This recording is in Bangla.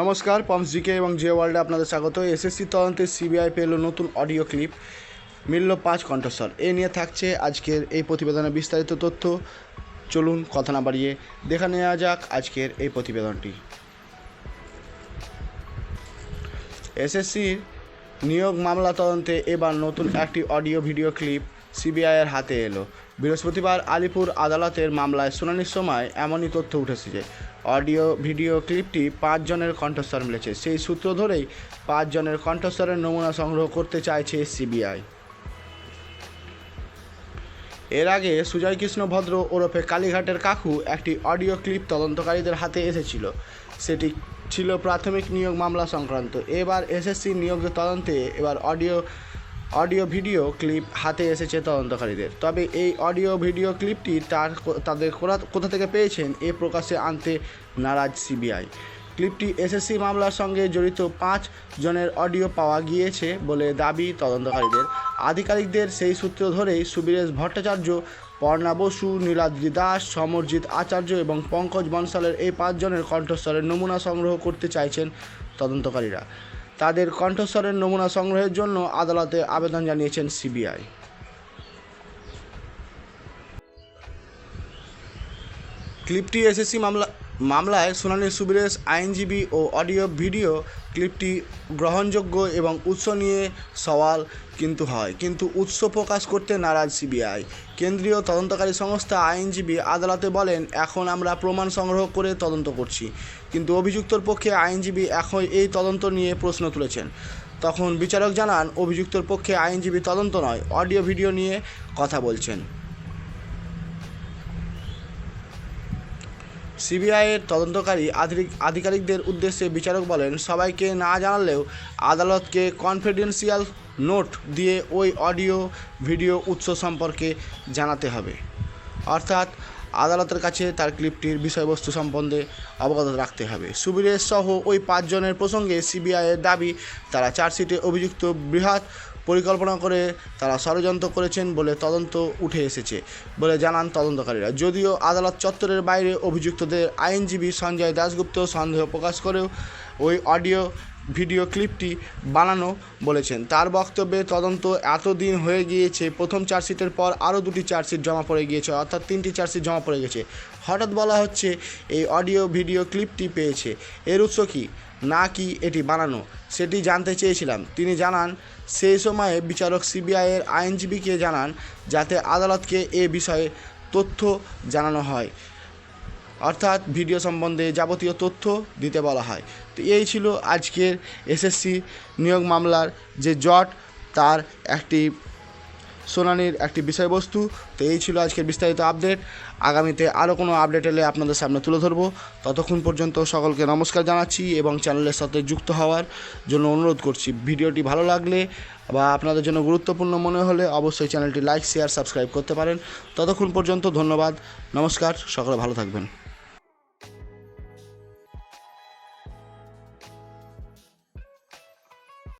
নমস্কার, পমস জিকে এবং জিও ওয়ার্ল্ডে আপনাদের স্বাগত। এসএসসি তদন্তে সিবিআই পেল নতুন অডিও ক্লিপ। মিলল পাঁচ কণ্ঠস্বর। এ নিয়ে থাকছে আজকের এই প্রতিবেদনের বিস্তারিত তথ্য। চলুন কথা না বাড়িয়ে দেখা নেওয়া যাক আজকের এই প্রতিবেদনটি। এসএসসির নিয়োগ মামলা তদন্তে এবার নতুন একটি অডিও ভিডিও ক্লিপ। সিবিআইয়ের হাতে এলো। বৃহস্পতিবার আলিপুর আদালতের মামলায় শুনানির সময় এমনই তথ্য উঠেছে যে, অডিও, ভিডিও ক্লিপটি পাঁচজনের কণ্ঠস্বর মিলেছে। সেই সূত্র ধরেই পাঁচজনের কণ্ঠস্বরের নমুনা সংগ্রহ করতে চাইছে সিবিআই। এর আগে সুজয় কৃষ্ণ ভদ্র ওরফে কালীঘাটের কাকু একটি অডিও ক্লিপ তদন্তকারীদের হাতে এসেছিল। সেটি ছিল প্রাথমিক নিয়োগ মামলা সংক্রান্ত। এবার এসএসসি নিয়োগ তদন্তে এবার অডিও অডিও ভিডিও ক্লিপ হাতে এসেছে তদন্তকারীদের। তবে এই অডিও ভিডিও ক্লিপটি তার তাদের কোথা- থেকে পেয়েছেন এ প্রকাশে আনতে নারাজ সিবিআই। ক্লিপটি এসএসসি মামলার সঙ্গে জড়িত পাঁচ জনের অডিও পাওয়া গিয়েছে বলে দাবি তদন্তকারীদের। আধিকারিকদের সেই সূত্র ধরেই সুবীরেশ ভট্টাচার্য, পর্ণা বসু, নীলাদ্রি দাস, সমরজিৎ আচার্য এবং পঙ্কজ বনসালের এই পাঁচজনের কণ্ঠস্বরের নমুনা সংগ্রহ করতে চাইছেন তদন্তকারীরা। তাদের কণ্ঠস্বরের নমুনা সংগ্রহের জন্য আদালতে আবেদন জানিয়েছেন সিবিআই। ক্লিপটি এসএসসি মামলা মামলায় শুনানির সুবিরেশ আইনজীবী ও অডিও ভিডিও ক্লিপটি গ্রহণযোগ্য এবং উৎস নিয়ে সওয়াল কিন্তু হয়। কিন্তু উৎস প্রকাশ করতে নারাজ সিবিআই। কেন্দ্রীয় তদন্তকারী সংস্থা আইনজীবী আদালতে বলেন, এখন আমরা প্রমাণ সংগ্রহ করে তদন্ত করছি। কিন্তু অভিযুক্তর পক্ষে আইনজীবী এখন এই তদন্ত নিয়ে প্রশ্ন তুলেছেন। তখন বিচারক জানান, অভিযুক্তর পক্ষে আইনজীবী তদন্ত নয়, অডিও ভিডিও নিয়ে কথা বলছেন। সিবিআইয়ের তদন্তকারী আধিকারিক আধিকারিকদের উদ্দেশ্যে বিচারক বলেন, সবাইকে না জানালেও আদালতকে কনফিডেন্সিয়াল নোট দিয়ে ওই অডিও ভিডিও উৎস সম্পর্কে জানাতে হবে। অর্থাৎ আদালতের কাছে তার ক্লিপটির বিষয়বস্তু সম্বন্ধে অবগত রাখতে হবে। সুবীরেশ সহ ওই পাঁচজনের প্রসঙ্গে সিবিআইয়ের দাবি, তারা চার্জশিটে অভিযুক্ত বৃহৎ পরিকল্পনা করে তারা ষড়যন্ত্র করেছেন বলে তদন্ত উঠে এসেছে বলে জানান তদন্তকারীরা। যদিও আদালত চত্বরের বাইরে অভিযুক্তদের আইনজীবী সঞ্জয় দাশগুপ্ত সন্দেহ প্রকাশ করেও ওই অডিও ভিডিও ক্লিপটি বানানো বলেছেন। তার বক্তব্যে তদন্ত এতদিন হয়ে গিয়েছে, প্রথম চার্জশিটের পর আরও দুটি চার্জশিট জমা পড়ে গিয়েছে, অর্থাৎ তিনটি চার্জশিট জমা পড়ে গেছে। হঠাৎ বলা হচ্ছে, এই অডিও ভিডিও ক্লিপটি পেয়েছে। এর উৎস কী? না কি এটি বানানো? সেটি জানতে চেয়েছিলাম। তিনি জানান, সেই সময়ে বিচারক সিবিআইয়ের আইনজীবীকে জানান, যাতে আদালতকে এ বিষয়ে তথ্য জানানো হয়। অর্থাৎ ভিডিও সম্বন্ধে যাবতীয় তথ্য দিতে বলা হয়। তো এই ছিল আজকের এসএসসি নিয়োগ মামলার যে জট, তার একটি শুনানির একটি বিষয়বস্তু। তো এই ছিল আজকের বিস্তারিত আপডেট। আগামীতে আরও কোনো আপডেট এলে আপনাদের সামনে তুলে ধরবো। ততক্ষণ পর্যন্ত সকলকে নমস্কার জানাচ্ছি এবং চ্যানেলের সাথে যুক্ত হওয়ার জন্য অনুরোধ করছি। ভিডিওটি ভালো লাগলে বা আপনাদের জন্য গুরুত্বপূর্ণ মনে হলে অবশ্যই চ্যানেলটি লাইক, শেয়ার, সাবস্ক্রাইব করতে পারেন। ততক্ষণ পর্যন্ত ধন্যবাদ। নমস্কার। সকলে ভালো থাকবেন।